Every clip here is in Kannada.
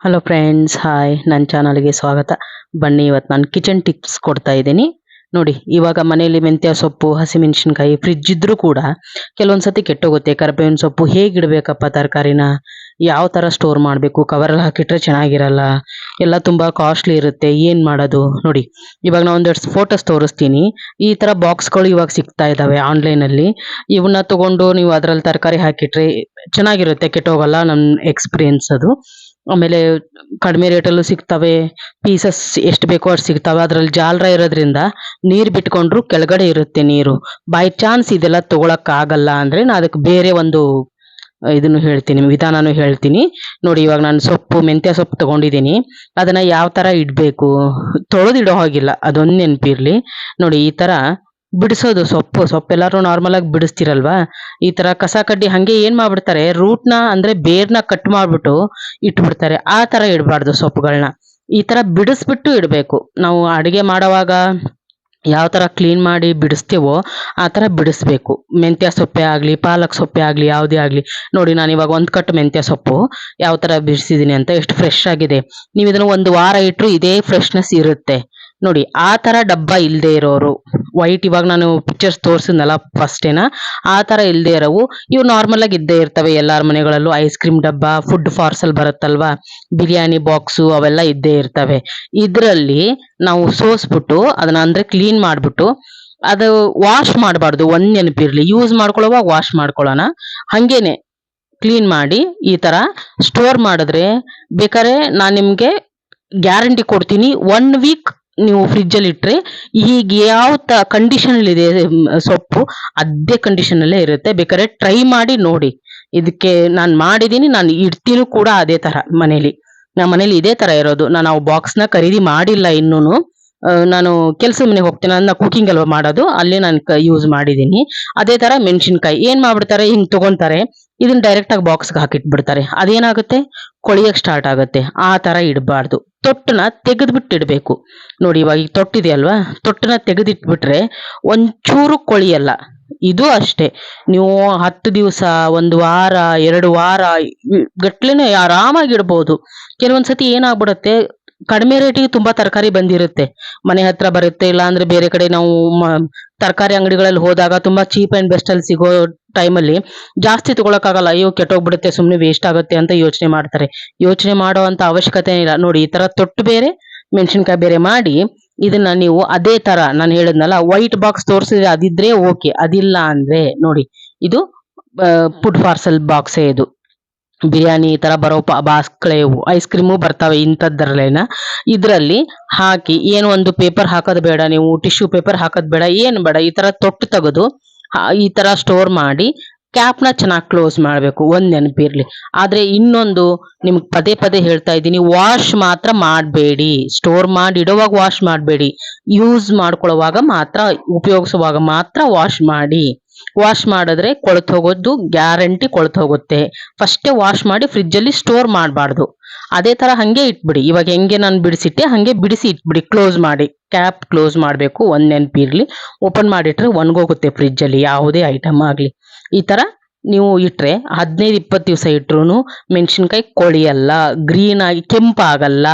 ಹಲೋ ಫ್ರೆಂಡ್ಸ್ ಹಾಯ್ ನನ್ನ ಚಾನಲ್ಗೆ ಸ್ವಾಗತ. ಬನ್ನಿ ಇವತ್ತು ನಾನು ಕಿಚನ್ ಟಿಪ್ಸ್ ಕೊಡ್ತಾ ಇದ್ದೀನಿ. ನೋಡಿ, ಇವಾಗ ಮನೆಯಲ್ಲಿ ಮೆಂತ್ಯ ಸೊಪ್ಪು, ಹಸಿಮೆಣಸಿನ್ಕಾಯಿ ಫ್ರಿಜ್ ಇದ್ರೂ ಕೂಡ ಕೆಲವೊಂದು ಸತಿ ಕೆಟ್ಟೋಗುತ್ತೆ. ಕರ್ಬೇವಿನ ಸೊಪ್ಪು ಹೇಗಿಡಬೇಕಪ್ಪ ತರಕಾರಿನ? ಯಾವ ಥರ ಸ್ಟೋರ್ ಮಾಡಬೇಕು? ಕವರಲ್ಲಿ ಹಾಕಿಟ್ರೆ ಚೆನ್ನಾಗಿರಲ್ಲ. ಎಲ್ಲ ತುಂಬ ಕಾಸ್ಟ್ಲಿ ಇರುತ್ತೆ. ಏನು ಮಾಡೋದು? ನೋಡಿ, ಇವಾಗ ನಾನು ಒಂದೆರಡು ಫೋಟೋಸ್ ತೋರಿಸ್ತೀನಿ. ಈ ಥರ ಬಾಕ್ಸ್ಗಳು ಇವಾಗ ಸಿಗ್ತಾ ಇದ್ದಾವೆ ಆನ್ಲೈನಲ್ಲಿ ಇವನ್ನ ತಗೊಂಡು ನೀವು ಅದರಲ್ಲಿ ತರಕಾರಿ ಹಾಕಿಟ್ರೆ ಚೆನ್ನಾಗಿರುತ್ತೆ. ಕೆಟ್ಟೋಗಲ್ಲ ನನ್ನ ಎಕ್ಸ್ಪೀರಿಯನ್ಸ್ ಅದು. ಆಮೇಲೆ ಕಡಿಮೆ ರೇಟಲ್ಲೂ ಸಿಗ್ತವೆ ಪೀಸಸ್ ಎಷ್ಟು ಬೇಕೋ ಅಷ್ಟು ಸಿಗ್ತವೆ. ಅದರಲ್ಲಿ ಜಾಲರ ಇರೋದ್ರಿಂದ ನೀರು ಬಿಟ್ಕೊಂಡ್ರು ಕೆಳಗಡೆ ಇರುತ್ತೆ ನೀರು. ಬೈ ಚಾನ್ಸ್ ಇದೆಲ್ಲ ತೊಗೊಳಕ್ಕಾಗಲ್ಲ ಅಂದರೆ ನಾನು ಅದಕ್ಕೆ ಬೇರೆ ಒಂದು, ಇದನ್ನು ಹೇಳ್ತೀನಿ, ವಿಧಾನನೂ ಹೇಳ್ತೀನಿ. ನೋಡಿ, ಇವಾಗ ನಾನು ಸೊಪ್ಪು, ಮೆಂತ್ಯ ಸೊಪ್ಪು ತಗೊಂಡಿದ್ದೀನಿ. ಅದನ್ನು ಯಾವ ಥರ ಇಡಬೇಕು? ತೊಳೆದಿಡೋ ಹಾಗಿಲ್ಲ, ಅದೊಂದು ನೆನಪಿರಲಿ. ನೋಡಿ, ಈ ಥರ ಬಿಡಿಸೋದು ಸೊಪ್ಪು. ಸೊಪ್ಪೆಲ್ಲರೂ ನಾರ್ಮಲ್ ಆಗಿ ಬಿಡಿಸ್ತಿರಲ್ವಾ? ಈ ತರ ಕಸ ಕಡ್ಡಿ ಹಂಗೆ ಏನ್ ಮಾಡ್ಬಿಡ್ತಾರೆ? ರೂಟ್ನ ಅಂದ್ರೆ ಬೇರ್ನ ಕಟ್ ಮಾಡ್ಬಿಟ್ಟು ಇಟ್ಬಿಡ್ತಾರೆ. ಆ ತರ ಇಡಬಾರ್ದು ಸೊಪ್ಪುಗಳನ್ನ ಈ ತರ ಬಿಡಿಸ್ಬಿಟ್ಟು ಇಡಬೇಕು. ನಾವು ಅಡಿಗೆ ಮಾಡೋವಾಗ ಯಾವ ತರ ಕ್ಲೀನ್ ಮಾಡಿ ಬಿಡಿಸ್ತೀವೋ ಆ ತರ ಬಿಡಿಸ್ಬೇಕು. ಮೆಂತ್ಯ ಸೊಪ್ಪೆ ಆಗಲಿ, ಪಾಲಕ್ ಸೊಪ್ಪೆ ಆಗಲಿ, ಯಾವುದೇ ಆಗಲಿ. ನೋಡಿ, ನಾನು ಇವಾಗ ಒಂದು ಕಟ್ಟು ಮೆಂತ್ಯ ಸೊಪ್ಪು. ಯಾವ ತರ ಬಿಡಿಸಿದ್ದೀನಿ ಅಂತ ಎಷ್ಟು ಫ್ರೆಶ್ ಆಗಿದೆ. ನೀವು ಇದನ್ನು ಒಂದು ವಾರ ಇಟ್ಟರು ಇದೇ ಫ್ರೆಶ್ನೆಸ್ ಇರುತ್ತೆ. ನೋಡಿ, ಆ ತರ ಡಬ್ಬ ಇಲ್ಲದೆ ಇರೋರು ವೈಟ್ ಇವಾಗ ನಾನು ಪಿಕ್ಚರ್ಸ್ ತೋರಿಸಿದ್ನಲ್ಲ ಫಸ್ಟೇನ, ಆ ತರ ಇಲ್ಲದೆ ಇರೋವು, ಇವು ನಾರ್ಮಲ್ ಆಗಿ ಇದ್ದೇ ಇರ್ತವೆ ಎಲ್ಲಾರ ಮನೆಗಳಲ್ಲೂ ಐಸ್ ಕ್ರೀಮ್ ಡಬ್ಬ ಫುಡ್ ಪಾರ್ಸಲ್ ಬರುತ್ತಲ್ವಾ, ಬಿರಿಯಾನಿ ಬಾಕ್ಸು ಅವೆಲ್ಲ ಇದ್ದೇ ಇರ್ತವೆ. ಇದರಲ್ಲಿ ನಾವು ಸೋಸ್ಬಿಟ್ಟು, ಅದನ್ನ ಅಂದರೆ ಕ್ಲೀನ್ ಮಾಡಿಬಿಟ್ಟು, ಅದು ವಾಶ್ ಮಾಡಬಾರ್ದು, ಒಂದು ನೆನಪಿರ್ಲಿ ಯೂಸ್ ಮಾಡ್ಕೊಳ್ಳೋವಾಗ ವಾಶ್ ಮಾಡ್ಕೊಳ್ಳೋಣ, ಹಾಗೇನೆ ಕ್ಲೀನ್ ಮಾಡಿ ಈ ತರ ಸ್ಟೋರ್ ಮಾಡಿದ್ರೆ, ಬೇಕಾದ್ರೆ ನಾನು ನಿಮಗೆ ಗ್ಯಾರಂಟಿ ಕೊಡ್ತೀನಿ ಒನ್ ವೀಕ್ ನೀವು ಫ್ರಿಜ್ಜಲ್ಲಿ ಇಟ್ಟರೆ ಈಗ ಯಾವ ತ ಕಂಡೀಷನಲ್ಲಿದೆ ಸೊಪ್ಪು, ಅದೇ ಕಂಡೀಷನಲ್ಲೇ ಇರುತ್ತೆ. ಬೇಕಾದ್ರೆ ಟ್ರೈ ಮಾಡಿ ನೋಡಿ. ಇದಕ್ಕೆ ನಾನು ಮಾಡಿದ್ದೀನಿ ನಾನು ಇಡ್ತೀನಿ ಕೂಡ ಅದೇ ಥರ ಮನೇಲಿ. ನಮ್ಮ ಮನೇಲಿ ಇದೇ ಥರ ಇರೋದು. ನಾನು ಆ ಬಾಕ್ಸ್ನ ಖರೀದಿ ಮಾಡಿಲ್ಲ ಇನ್ನೂ ನಾನು ಕೆಲಸ ಮನೆಗೆ ಹೋಗ್ತೇನೆ ನನ್ನ ಕುಕಿಂಗ್ ಅಲ್ವಾ ಮಾಡೋದು, ಅಲ್ಲಿ ನಾನು ಯೂಸ್ ಮಾಡಿದ್ದೀನಿ. ಅದೇ ತರ ಮೆಣಸಿನ್ಕಾಯಿ, ಏನ್ ಮಾಡ್ಬಿಡ್ತಾರೆ, ಹಿಂಗ್ ತಗೊಂತಾರೆ ಇದನ್ನ ಡೈರೆಕ್ಟ್ ಆಗಿ ಬಾಕ್ಸ್ಗೆ ಹಾಕಿಟ್ಬಿಡ್ತಾರೆ. ಅದೇನಾಗುತ್ತೆ? ಕೊಳಿಯಕ್ ಸ್ಟಾರ್ಟ್ ಆಗುತ್ತೆ. ಆ ತರ ಇಡಬಾರ್ದು. ತೊಟ್ಟನ ತೆಗೆದ್ಬಿಟ್ಟು ಇಡಬೇಕು. ನೋಡಿ, ಇವಾಗ ಈಗ ತೊಟ್ಟಿದೆ ಅಲ್ವಾ? ತೊಟ್ಟನ ತೆಗೆದಿಟ್ಬಿಟ್ರೆ ಒಂಚೂರು ಕೊಳಿಯಲ್ಲ. ಇದು ಅಷ್ಟೇ. ನೀವು ಹತ್ತು ದಿವಸ, ಒಂದು ವಾರ, ಎರಡು ವಾರ ಗಟ್ಲೆನೆ ಆರಾಮಾಗಿ ಇಡ್ಬೋದು. ಕೆಲವೊಂದ್ಸತಿ ಏನಾಗ್ಬಿಡುತ್ತೆ? ಕಡಿಮೆ ರೇಟಿಗೆ ತುಂಬಾ ತರಕಾರಿ ಬಂದಿರುತ್ತೆ. ಮನೆ ಹತ್ರ ಬರುತ್ತೆ ಇಲ್ಲ ಅಂದ್ರೆ ಬೇರೆ ಕಡೆ ನಾವು ತರಕಾರಿ ಅಂಗಡಿಗಳಲ್ಲಿ ಹೋದಾಗ ತುಂಬಾ ಚೀಪ್ ಅಂಡ್ ಬೆಸ್ಟ್ ಅಲ್ಲಿ ಸಿಗೋ ಟೈಮಲ್ಲಿ ಜಾಸ್ತಿ ತಗೊಳಕ್ಕಾಗಲ್ಲ, ಅಯ್ಯೋ ಕೆಟ್ಟೋಗ್ಬಿಡುತ್ತೆ ಸುಮ್ಮನೆ ವೇಸ್ಟ್ ಆಗುತ್ತೆ ಅಂತ ಯೋಚನೆ ಮಾಡ್ತಾರೆ. ಯೋಚನೆ ಮಾಡೋ ಅಂತ ಅವಶ್ಯಕತೆ ಇಲ್ಲ. ನೋಡಿ, ಈ ತರ ತೊಟ್ಟು ಬೇರೆ, ಮೆಣಸಿನ್ಕಾಯಿ ಬೇರೆ ಮಾಡಿ ಇದನ್ನ ನೀವು ಅದೇ ತರ, ನಾನು ಹೇಳಿದ್ನಲ್ಲ ವೈಟ್ ಬಾಕ್ಸ್ ತೋರಿಸಿದ್ರೆ ಅದಿದ್ರೆ ಓಕೆ ಅದಿಲ್ಲ ಅಂದ್ರೆ ನೋಡಿ, ಇದು ಫುಡ್ ಪಾರ್ಸಲ್ ಬಾಕ್ಸೇ ಇದು. ಬಿರಿಯಾನಿ ಈ ಥರ ಬರೋ ಬಾಸ್ಕಳೆವು ಐಸ್ ಕ್ರೀಮು ಬರ್ತವೆ ಇಂಥದ್ದರಲ್ಲೇನ ಇದರಲ್ಲಿ ಹಾಕಿ, ಏನು ಒಂದು ಪೇಪರ್ ಹಾಕೋದು ಬೇಡ ನೀವು ಟಿಶ್ಯೂ ಪೇಪರ್ ಹಾಕೋದು ಬೇಡ, ಏನು ಬೇಡ, ಈ ಥರ ತೊಟ್ಟು ತೆಗೆದು ಈ ಥರ ಸ್ಟೋರ್ ಮಾಡಿ ಕ್ಯಾಪ್ನ ಚೆನ್ನಾಗಿ ಕ್ಲೋಸ್ ಮಾಡಬೇಕು, ಒಂದು ನೆನಪಿರಲಿ ಆದರೆ ಇನ್ನೊಂದು ನಿಮ್ಗೆ ಪದೇ ಪದೇ ಹೇಳ್ತಾ ಇದ್ದೀನಿ ವಾಶ್ ಮಾತ್ರ ಮಾಡಬೇಡಿ. ಸ್ಟೋರ್ ಮಾಡಿ ಇಡೋವಾಗ ವಾಶ್ ಮಾಡಬೇಡಿ. ಯೂಸ್ ಮಾಡ್ಕೊಳ್ಳೋವಾಗ ಮಾತ್ರ, ಉಪಯೋಗಿಸುವಾಗ ಮಾತ್ರ ವಾಶ್ ಮಾಡಿ. ವಾಶ್ ಮಾಡಿದ್ರೆ ಕೊಳತು ಹೋಗೋದು ಗ್ಯಾರಂಟಿ ಕೊಳತು ಹೋಗುತ್ತೆ. ಫಸ್ಟೇ ವಾಶ್ ಮಾಡಿ ಫ್ರಿಜ್ಜಲ್ಲಿ ಸ್ಟೋರ್ ಮಾಡಬಾರ್ದು. ಅದೇ ತರ ಹಂಗೆ ಇಟ್ಬಿಡಿ. ಇವಾಗ ಹೆಂಗೆ ನಾನು ಬಿಡಿಸಿಟ್ಟೆ ಹಂಗೆ ಬಿಡಿಸಿ ಇಟ್ಬಿಡಿ. ಕ್ಲೋಸ್ ಮಾಡಿ. ಕ್ಯಾಪ್ ಕ್ಲೋಸ್ ಮಾಡಬೇಕು. ಒಂದ್ ನೆನಪಿರ್ಲಿ. ಓಪನ್ ಮಾಡಿಟ್ರೆ ಒಣಗೋಗುತ್ತೆ ಫ್ರಿಜ್ಜಲ್ಲಿ ಯಾವುದೇ ಐಟಮ್ ಆಗಲಿ. ಈ ತರ ನೀವು ಇಟ್ಟರೆ ಹದಿನೈದು, ಇಪ್ಪತ್ತು ದಿವಸ ಇಟ್ರೂ ಮೆಣಸಿನ್ಕಾಯಿ ಕೊಳಿಯಲ್ಲ ಗ್ರೀನ್ ಆಗಿ ಕೆಂಪಾಗಲ್ಲ,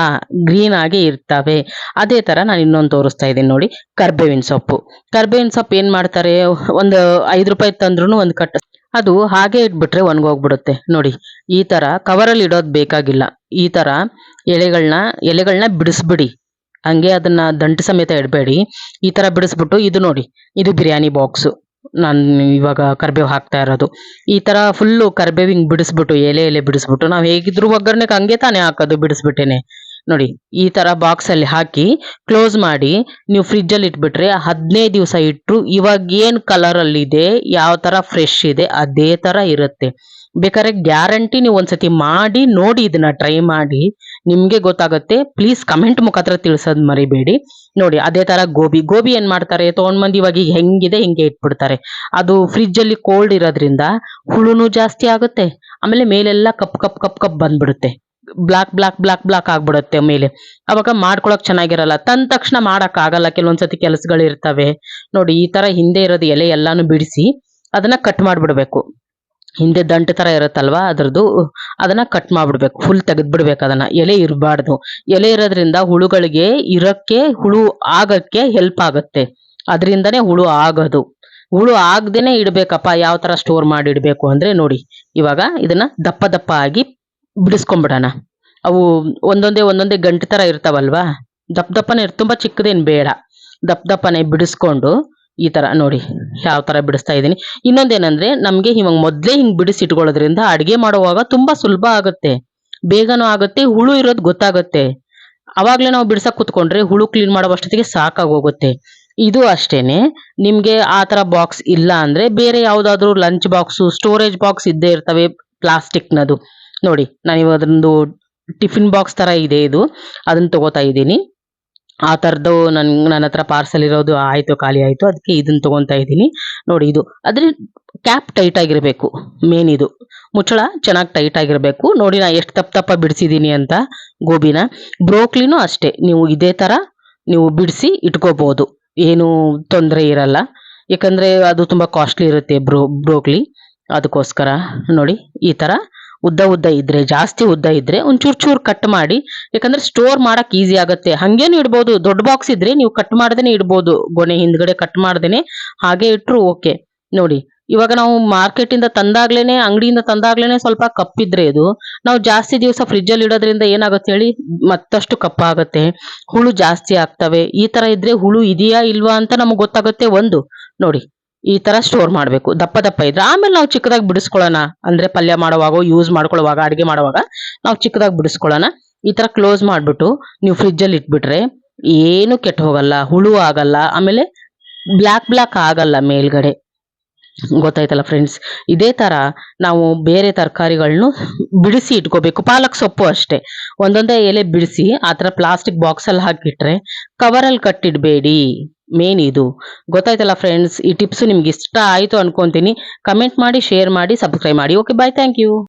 ಗ್ರೀನ್ ಆಗಿ ಇರ್ತವೆ. ಅದೇ ಥರ ನಾನು ಇನ್ನೊಂದು ತೋರಿಸ್ತಾ ಇದ್ದೀನಿ ನೋಡಿ, ಕರ್ಬೇವಿನ ಸೊಪ್ಪು. ಕರ್ಬೇವಿನ ಸೊಪ್ಪು ಏನು ಮಾಡ್ತಾರೆ, ಒಂದು ಐದು ರೂಪಾಯಿ ತಂದ್ರೂ ಒಂದು ಕಟ್, ಅದು ಹಾಗೆ ಇಟ್ಬಿಟ್ರೆ ಒಣಗೋಗ್ಬಿಡುತ್ತೆ. ನೋಡಿ, ಈ ಥರ ಕವರಲ್ಲಿ ಇಡೋದು ಬೇಕಾಗಿಲ್ಲ. ಈ ಥರ ಎಲೆಗಳನ್ನ ಎಲೆಗಳನ್ನ ಬಿಡಿಸ್ಬಿಡಿ. ಹಂಗೆ ಅದನ್ನು ದಂಟು ಸಮೇತ ಇಡಬೇಡಿ. ಈ ಥರ ಬಿಡಿಸ್ಬಿಟ್ಟು ಇದು ನೋಡಿ, ಇದು ಬಿರಿಯಾನಿ ಬಾಕ್ಸು. ನಾನು ಇವಾಗ ಕರ್ಬೇವು ಹಾಕ್ತಾ ಇರೋದು. ಈ ತರ ಫುಲ್ಲು ಕರ್ಬೇವಿಂಗ್ ಬಿಡಿಸ್ಬಿಟ್ಟು, ಎಲೆ ಎಲೆ ಬಿಡಿಸ್ಬಿಟ್ಟು, ನಾವು ಹೇಗಿದ್ರು ಒಗ್ಗರಣೆಗೆ ಹಂಗೆ ತಾನೇ ಹಾಕೋದು ಬಿಡಿಸ್ಬಿಟ್ಟೇನೆ. ನೋಡಿ, ಈ ತರ ಬಾಕ್ಸ್ ಅಲ್ಲಿ ಹಾಕಿ ಕ್ಲೋಸ್ ಮಾಡಿ, ನೀವು ಫ್ರಿಜ್ಜಲ್ಲಿ ಇಟ್ಬಿಟ್ರೆ ಹದಿನೈದು ದಿವಸ ಇಟ್ಟರು ಇವಾಗ ಏನ್ ಕಲರ್ ಅಲ್ಲಿ ಇದೆ, ಯಾವ ತರ ಫ್ರೆಶ್ ಇದೆ, ಅದೇ ತರ ಇರುತ್ತೆ. ಬೇಕಾದ್ರೆ ಗ್ಯಾರಂಟಿ ನೀವು ಒಂದ್ಸತಿ ಮಾಡಿ, ನೋಡಿ ಇದನ್ನ ಟ್ರೈ ಮಾಡಿ. ನಿಮ್ಗೆ ಗೊತ್ತಾಗುತ್ತೆ. ಪ್ಲೀಸ್ ಕಮೆಂಟ್ ಮುಖಾಂತರ ತಿಳಿಸೋದು ಮರಿಬೇಡಿ. ನೋಡಿ, ಅದೇ ತರ ಗೋಬಿ. ಗೋಬಿ ಏನ್ ಮಾಡ್ತಾರೆ? ತಗೊಂಡ್ ಮಂದಿ ಇವಾಗ ಹೆಂಗಿದೆ, ಹಿಂಗೆ ಇಟ್ಬಿಡ್ತಾರೆ. ಅದು ಫ್ರಿಜ್ಜಲ್ಲಿ ಕೋಲ್ಡ್ ಇರೋದ್ರಿಂದ ಹುಳುನು ಜಾಸ್ತಿ ಆಗುತ್ತೆ. ಆಮೇಲೆ ಮೇಲೆಲ್ಲ ಕಪ್ ಕಪ್ ಕಪ್ ಕಪ್ ಬಂದ್ಬಿಡುತ್ತೆ. ಬ್ಲಾಕ್ ಬ್ಲಾಕ್ ಬ್ಲಾಕ್ ಬ್ಲಾಕ್ ಆಗ್ಬಿಡುತ್ತೆ ಮೇಲೆ. ಅವಾಗ ಮಾಡ್ಕೊಳಕ್ ಚೆನ್ನಾಗಿರಲ್ಲ. ತಂದ ತಕ್ಷಣ ಮಾಡಕ್ ಆಗಲ್ಲ ಕೆಲವೊಂದ್ಸತಿ ಕೆಲಸಗಳು ಇರ್ತವೆ ನೋಡಿ, ಈ ತರ ಹಿಂದೆ ಇರೋದು ಎಲೆ ಎಲ್ಲಾನು ಬಿಡಿಸಿ ಅದನ್ನ ಕಟ್ ಮಾಡ್ಬಿಡ್ಬೇಕು. ಹಿಂದೆ ದಂಟು ತರ ಇರುತ್ತಲ್ವಾ, ಅದ್ರದ್ದು ಅದನ್ನ ಕಟ್ ಮಾಡಿಬಿಡ್ಬೇಕು ಫುಲ್ ತೆಗೆದ್ಬಿಡ್ಬೇಕು ಅದನ್ನ. ಎಲೆ ಇರಬಾರ್ದು. ಎಲೆ ಇರೋದ್ರಿಂದ ಹುಳುಗಳಿಗೆ ಇರಕ್ಕೆ ಹುಳು ಆಗಕ್ಕೆ ಹೆಲ್ಪ್ ಆಗುತ್ತೆ. ಅದರಿಂದನೇ ಹುಳು ಆಗೋದು. ಹುಳು ಆಗ್ದೇನೆ ಇಡಬೇಕಪ್ಪ, ಯಾವ ತರ ಸ್ಟೋರ್ ಮಾಡಿ ಇಡಬೇಕು ಅಂದ್ರೆ ನೋಡಿ. ಇವಾಗ ಇದನ್ನ ದಪ್ಪ ದಪ್ಪ ಆಗಿ ಬಿಡಿಸ್ಕೊಂಬಿಡೋಣ ಅವು ಒಂದೊಂದೇ ಒಂದೊಂದೇ ಗಂಟು ತರ ಇರ್ತಾವಲ್ವಾ? ದಪ್ಪ ದಪ್ಪನೇ ತುಂಬಾ ಚಿಕ್ಕದೇನ್ ಬೇಡ. ದಪ್ಪ ದಪ್ಪನೇ ಬಿಡಿಸ್ಕೊಂಡು ಈ ತರ ನೋಡಿ ಯಾವ ತರ ಬಿಡಿಸ್ತಾ ಇದ್ದೀನಿ. ಇನ್ನೊಂದೇನಂದ್ರೆ ನಮಗೆ ಇವಾಗ ಮೊದಲೇ ಹಿಂಗೆ ಬಿಡಿಸಿ ಇಟ್ಕೊಳ್ಳೋದ್ರಿಂದ ಅಡುಗೆ ಮಾಡುವಾಗ ತುಂಬಾ ಸುಲಭ ಆಗುತ್ತೆ. ಬೇಗನೂ ಆಗುತ್ತೆ, ಹುಳು ಇರೋದು ಗೊತ್ತಾಗುತ್ತೆ. ಅವಾಗ್ಲೇ ನಾವು ಬಿಡ್ಸಕ್ ಕುತ್ಕೊಂಡ್ರೆ ಹುಳು ಕ್ಲೀನ್ ಮಾಡೋ ಅಷ್ಟೊತ್ತಿಗೆ ಸಾಕಾಗೋಗುತ್ತೆ. ಇದು ಅಷ್ಟೇನೆ. ನಿಮಗೆ ಆ ತರ ಬಾಕ್ಸ್ ಇಲ್ಲ ಅಂದ್ರೆ ಬೇರೆ ಯಾವ್ದಾದ್ರು ಲಂಚ್ ಬಾಕ್ಸ್ ಸ್ಟೋರೇಜ್ ಬಾಕ್ಸ್ ಇದ್ದೇ ಇರ್ತವೆ ಪ್ಲಾಸ್ಟಿಕ್ನದು ನೋಡಿ ನಾನು ಅದೊಂದು ಟಿಫಿನ್ ಬಾಕ್ಸ್ ತರ ಇದೆ ಇದು. ಅದನ್ನ ತಗೋತಾ ಇದ್ದೀನಿ. ಆ ಥರದ್ದು ನನ್, ನನ್ನ ಹತ್ರ ಪಾರ್ಸಲ್ ಇರೋದು ಆಯಿತು, ಖಾಲಿ ಆಯಿತು ಅದಕ್ಕೆ ಇದನ್ನು ತೊಗೊತಾ ಇದ್ದೀನಿ. ನೋಡಿ ಇದು. ಅದ್ರ ಕ್ಯಾಪ್ ಟೈಟ್ ಆಗಿರಬೇಕು ಮೇನ್ ಇದು. ಮುಚ್ಚಳ ಚೆನ್ನಾಗಿ ಟೈಟ್ ಆಗಿರಬೇಕು. ನೋಡಿ ನಾ ಎಷ್ಟು ತಪ್ಪ ತಪ್ಪ ಬಿಡಿಸಿದ್ದೀನಿ ಅಂತ ಗೋಬಿನ. ಬ್ರೋಕ್ಲಿನೂ ಅಷ್ಟೇ. ನೀವು ಇದೇ ಥರ ನೀವು ಬಿಡಿಸಿ ಇಟ್ಕೋಬೋದು. ಏನು ತೊಂದರೆ ಇರಲ್ಲ. ಯಾಕಂದರೆ ಅದು ತುಂಬ ಕಾಸ್ಟ್ಲಿ ಇರುತ್ತೆ ಬ್ರೋ, ಬ್ರೋಕ್ಲಿ. ಅದಕ್ಕೋಸ್ಕರ ನೋಡಿ ಈ ತರ. ಉದ್ದ ಉದ್ದ ಇದ್ರೆ, ಜಾಸ್ತಿ ಉದ್ದ ಇದ್ರೆ ಒಂದ್ ಚೂರು ಚೂರ್ ಕಟ್ ಮಾಡಿ, ಯಾಕಂದ್ರೆ ಸ್ಟೋರ್ ಮಾಡಕ್ ಈಸಿ ಆಗುತ್ತೆ. ಹಂಗೇನು ಇಡ್ಬೋದು, ದೊಡ್ಡ ಬಾಕ್ಸ್ ಇದ್ರೆ ನೀವು ಕಟ್ ಮಾಡ್ದೇನೆ ಇಡ್ಬೋದು. ಗೊನೆ ಹಿಂದ್ಗಡೆ ಕಟ್ ಮಾಡ್ದೇನೆ, ಹಾಗೆ ಇಟ್ರು ಓಕೆ ನೋಡಿ, ಇವಾಗ ನಾವು ಮಾರ್ಕೆಟ್ ಇಂದ ತಂದಾಗ್ಲೇನೆ, ಅಂಗಡಿಯಿಂದ ತಂದಾಗ್ಲೇನೆ ಸ್ವಲ್ಪ ಕಪ್ಪಿದ್ರೆ ಇದು, ನಾವು ಜಾಸ್ತಿ ದಿವಸ ಫ್ರಿಜ್ ಅಲ್ಲಿ ಇಡೋದ್ರಿಂದ ಏನಾಗುತ್ತೆ ಹೇಳಿ, ಮತ್ತಷ್ಟು ಕಪ್ಪಾಗುತ್ತೆ ಹುಳು ಜಾಸ್ತಿ ಆಗ್ತವೆ. ಈ ತರ ಇದ್ರೆ ಹುಳು ಇದೆಯಾ ಇಲ್ವಾ ಅಂತ ನಮ್ಗೆ ಗೊತ್ತಾಗುತ್ತೆ ಒಂದು. ನೋಡಿ ಈ ತರ ಸ್ಟೋರ್ ಮಾಡಬೇಕು. ದಪ್ಪ ದಪ್ಪ ಇದ್ರೆ. ಆಮೇಲೆ ನಾವು ಚಿಕ್ಕದಾಗಿ ಬಿಡಿಸ್ಕೊಳ್ಳೋಣ. ಅಂದ್ರೆ ಪಲ್ಯ ಮಾಡುವಾಗ ಯೂಸ್ ಮಾಡ್ಕೊಳ್ಳುವಾಗ, ಅಡಿಗೆ ಮಾಡುವಾಗ ನಾವು ಚಿಕ್ಕದಾಗಿ ಬಿಡಿಸ್ಕೊಳ್ಳೋಣ. ಈ ತರ ಕ್ಲೋಸ್ ಮಾಡ್ಬಿಟ್ಟು ನೀವು ಫ್ರಿಜ್ ಅಲ್ಲಿ ಇಟ್ಬಿಟ್ರೆ ಏನು ಕೆಟ್ಟ ಹೋಗಲ್ಲ, ಹುಳು ಆಗಲ್ಲ, ಆಮೇಲೆ ಬ್ಲಾಕ್ ಬ್ಲಾಕ್ ಆಗಲ್ಲ ಮೇಲ್ಗಡೆ. ಗೊತ್ತಾಯ್ತಲ್ಲ ಫ್ರೆಂಡ್ಸ್ ಇದೇ ತರ ನಾವು ಬೇರೆ ತರಕಾರಿಗಳನ್ನು ಬಿಡಿಸಿ ಇಟ್ಕೋಬೇಕು. ಪಾಲಕ್ ಸೊಪ್ಪು ಅಷ್ಟೇ. ಒಂದೊಂದೇ ಎಲೆ ಬಿಡಿಸಿ ಆ ಥರ ಪ್ಲಾಸ್ಟಿಕ್ ಬಾಕ್ಸ್ ಅಲ್ಲಿ ಹಾಕಿಟ್ರೆ ಕವರಲ್ಲಿ ಕಟ್ಟಿಡಬೇಡಿ. ಮೇನ್ ಇದು. ಗೊತ್ತಾಯ್ತಲ್ಲ ಫ್ರೆಂಡ್ಸ್ ಈ ಟಿಪ್ಸ್ ನಿಮ್ಗೆ ಇಷ್ಟ ಆಯ್ತು ಅನ್ಕೊಂತೀನಿ. ಕಮೆಂಟ್ ಮಾಡಿ ಶೇರ್ ಮಾಡಿ ಸಬ್ಸ್ಕ್ರೈಬ್ ಮಾಡಿ. Okay bye thank you